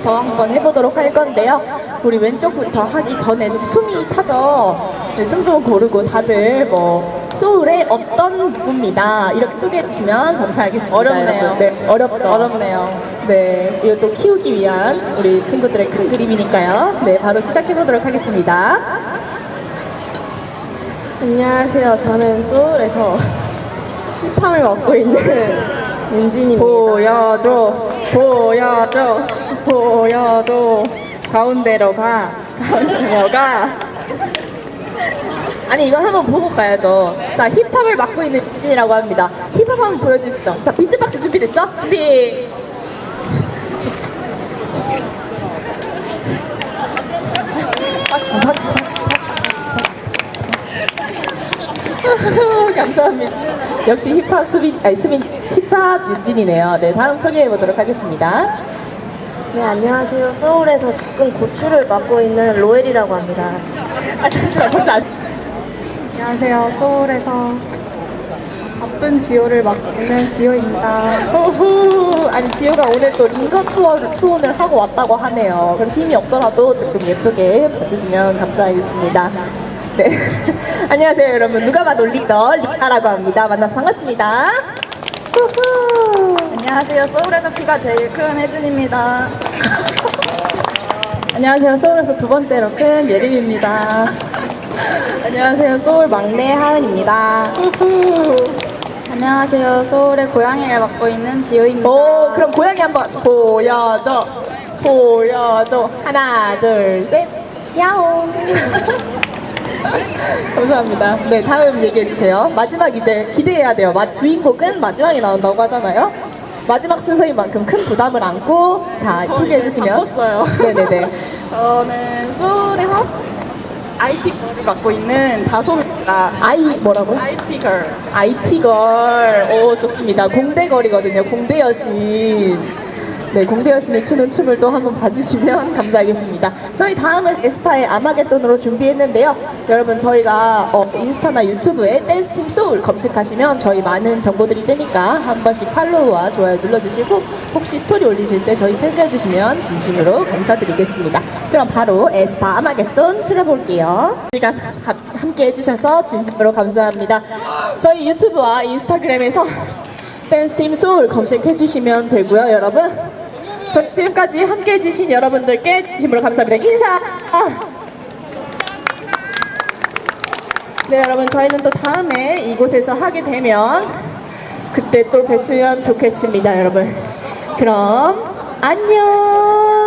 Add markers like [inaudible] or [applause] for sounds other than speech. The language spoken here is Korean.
왼쪽부터 한번 해보도록 할 건데요. 우리 왼쪽부터 하기 전에 좀 숨이 차죠. 네, 숨좀 고르고 다들 뭐 소울의 어떤 누구입니다. 이렇게 소개해 주시면 감사하겠습니다. 어렵네요. 여러분. 네, 어렵죠. 어렵네요. 네, 이것도 키우기 위한 우리 친구들의 큰 그림이니까요. 네, 바로 시작해 보도록 하겠습니다. 안녕하세요. 저는 소울에서 힙함을 맡고 있는 윤진입니다. 보여줘, 보여줘, 보여줘. 가운데로 가, 가운데로 가. 아니 이건 한번 보고 가야죠. 자 힙합을 맡고 있는 유진이라고 합니다. 힙합 한번 보여주시죠. 자 비트박스 준비됐죠? 준비. 박수 박수 박수. 감사합니다. 역시 힙합 수빈 아니 수빈 힙합 윤진이네요. 네 다음 소개해 보도록 하겠습니다. 네, 안녕하세요. 소울에서 접근 고추를 맡고 있는 로엘이라고 합니다. 아 잠시만 잠시만. 안녕하세요. 소울에서 바쁜 지호를 맡고 있는 지호입니다. 호호. 아니 지효가 오늘 또 링거 투어를 투혼을 하고 왔다고 하네요. 그래서 힘이 없더라도 조금 예쁘게 봐주시면 감사하겠습니다. 네. [laughs] 안녕하세요 여러분. 누가 봐도 리더 리카라고 합니다. 만나서 반갑습니다. 후후. 안녕하세요. 소울에서 키가 제일 큰 혜준입니다. [laughs] 안녕하세요. 서울에서 두 번째로 큰 예림입니다. [laughs] 안녕하세요. 소울 막내 하은입니다. 안녕하세요. 소울의 고양이를 맡고 있는 지호입니다. 오 그럼 고양이 한번 보여줘. 보여줘. 하나 둘 셋. 야옹. [laughs] 감사합니다. 네, 다음 얘기해 주세요. 마지막 이제 기대해야 돼요. 마, 주인공은 마지막에 나온다고 하잖아요. 마지막 순서인 만큼 큰 부담을 안고 자 소개해 주시면. 바꿨어요. 네네네. [laughs] 저는 소울에서 IT를 맡고 있는 다솜입니다. 아이 뭐라고? IT 걸. IT 걸. 오 좋습니다. 공대 걸이거든요. 공대 여신. 네, 공대 여신이 추는 춤을 또 한번 봐주시면 [laughs] 감사하겠습니다. 저희 다음은 에스파의 아마겟돈으로 준비했는데요. 여러분 저희가 어, 인스타나 유튜브에 댄스팀 소울 검색하시면 저희 많은 정보들이 뜨니까 한 번씩 팔로우와 좋아요 눌러주시고 혹시 스토리 올리실 때 저희 태그해주시면 진심으로 감사드리겠습니다. 그럼 바로 에스파 아마겟돈 틀어볼게요. 시간 함께 해주셔서 진심으로 감사합니다. 저희 유튜브와 인스타그램에서 [laughs] 댄스팀 소울 검색해주시면 되고요, 여러분. 저 지금까지 함께 해주신 여러분들께 진심으로 감사합니다. 인사! 네, 여러분, 저희는 또 다음에 이곳에서 하게 되면 그때 또 뵀으면 좋겠습니다, 여러분. 그럼, 안녕!